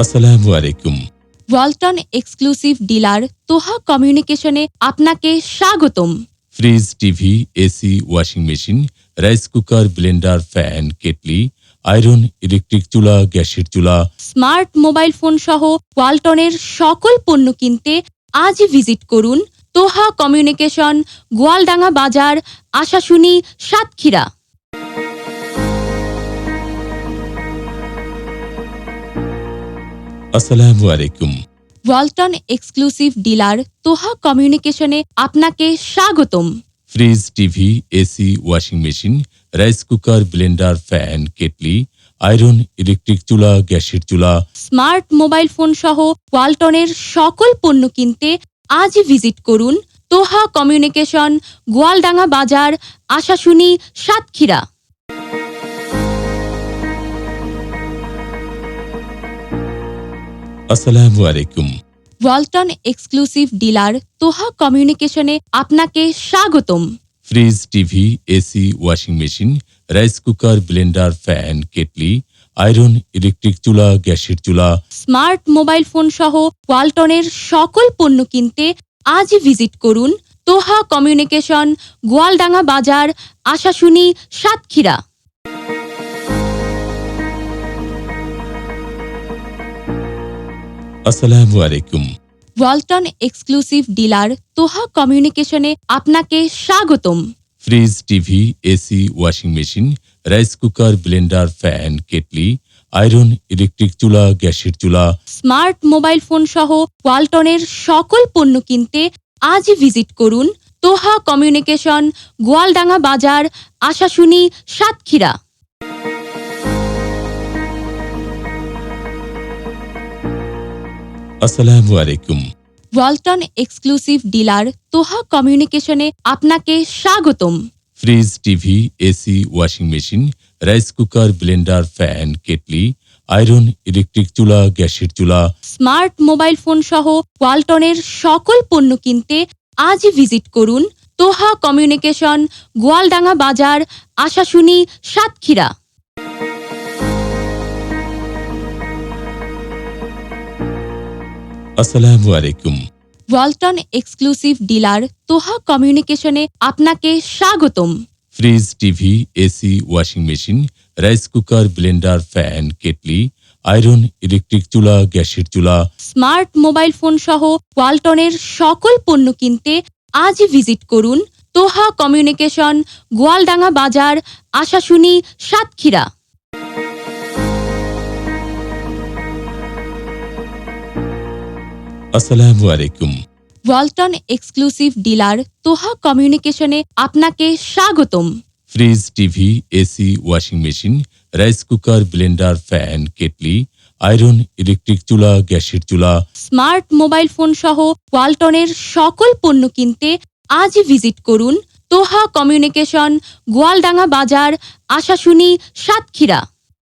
আসসালামু আলাইকুম। Walton exclusive dealer Toha কমিউনিকেশনে আপনাকে স্বাগতম। Fridge TV AC washing machine rice cooker blender fan kettle iron electric চুলা গ্যাসের চুলা স্মার্ট মোবাইল ফোন সহ ওয়ালটনের সকল পণ্য কিনতে আজই ভিজিট করুন তোহা কমিউনিকেশন গোয়ালডাঙ্গা বাজার আশাশুনি সাতক্ষীরা। আসসালামু আলাইকুম। ওয়ালটন এক্সক্লুসিভ ডিলার তোহা কমিউনিকেশনে আপনাকে স্বাগতম। Fridge TV AC washing machine rice cooker blender fan kettle iron electric চুলা গ্যাসের চুলা। স্মার্ট মোবাইল ফোন সহ ওয়ালটনের সকল পণ্য কিনতে আজই ভিজিট করুন তোহা কমিউনিকেশন গোয়ালডাঙ্গা বাজার আশাশুনি সাতক্ষীরা। আসসালামু আলাইকুম। ওয়ালটন এক্সক্লুসিভ ডিলার তোহা কমিউনিকেশনে আপনাকে স্বাগতম। Fridge TV AC washing machine rice cooker blender fan kettle iron electric চুলা গ্যাসের চুলা স্মার্ট মোবাইল ফোন সহ ওয়ালটনের সকল পণ্য কিনতে আজই ভিজিট করুন তোহা কমিউনিকেশন গোয়ালডাঙ্গা বাজার আশাশুনি সাতক্ষীরা। আসসালামু আলাইকুম। ওয়ালটন এক্সক্লুসিভ ডিলার তোহা কমিউনিকেশনে আপনাকে স্বাগতম। Fridge TV AC washing machine rice cooker blender fan kettle iron electric চুলা গ্যাসের চুলা স্মার্ট মোবাইল ফোন সহ ওয়ালটনের সকল পণ্য কিনতে আজই ভিজিট করুন তোহা কমিউনিকেশন গোয়ালডাঙ্গা বাজার আশাশুনি সাতক্ষীরা। আসসালামু আলাইকুম। ওয়ালটন এক্সক্লুসিভ ডিলার তোহা কমিউনিকেশনে আপনাকে স্বাগতম। Fridge TV AC washing machine rice cooker blender fan kettle iron electric চুলা গ্যাসের চুলা স্মার্ট মোবাইল ফোন সহ ওয়ালটনের সকল পণ্য কিনতে আজই ভিজিট করুন তোহা কমিউনিকেশন গোয়ালডাঙ্গা বাজার আশাশুনি সাতক্ষীরা। আসসালামু আলাইকুম। ওয়ালটন এক্সক্লুসিভ ডিলার তোহা কমিউনিকেশনে আপনাকে স্বাগতম। Fridge TV AC washing machine rice cooker blender fan kettle iron electric চুলা গ্যাসের চুলা স্মার্ট মোবাইল ফোন সহ ওয়ালটনের সকল পণ্য কিনতে আজই ভিজিট করুন তোহা কমিউনিকেশন গোয়ালডাঙ্গা বাজার আশাশুনি সাতক্ষীরা। আসসালামু আলাইকুম। ওয়ালটন এক্সক্লুসিভ ডিলার তোহা কমিউনিকেশনে আপনাকে স্বাগতম। Fridge TV AC washing machine rice cooker blender fan kettle iron electric চুলা গ্যাসের চুলা। স্মার্ট মোবাইল ফোন সহ ওয়ালটনের সকল পণ্য কিনতে আজই ভিজিট করুন তোহা কমিউনিকেশন গোয়ালডাঙ্গা বাজার আশাশুনি সাতক্ষীরা।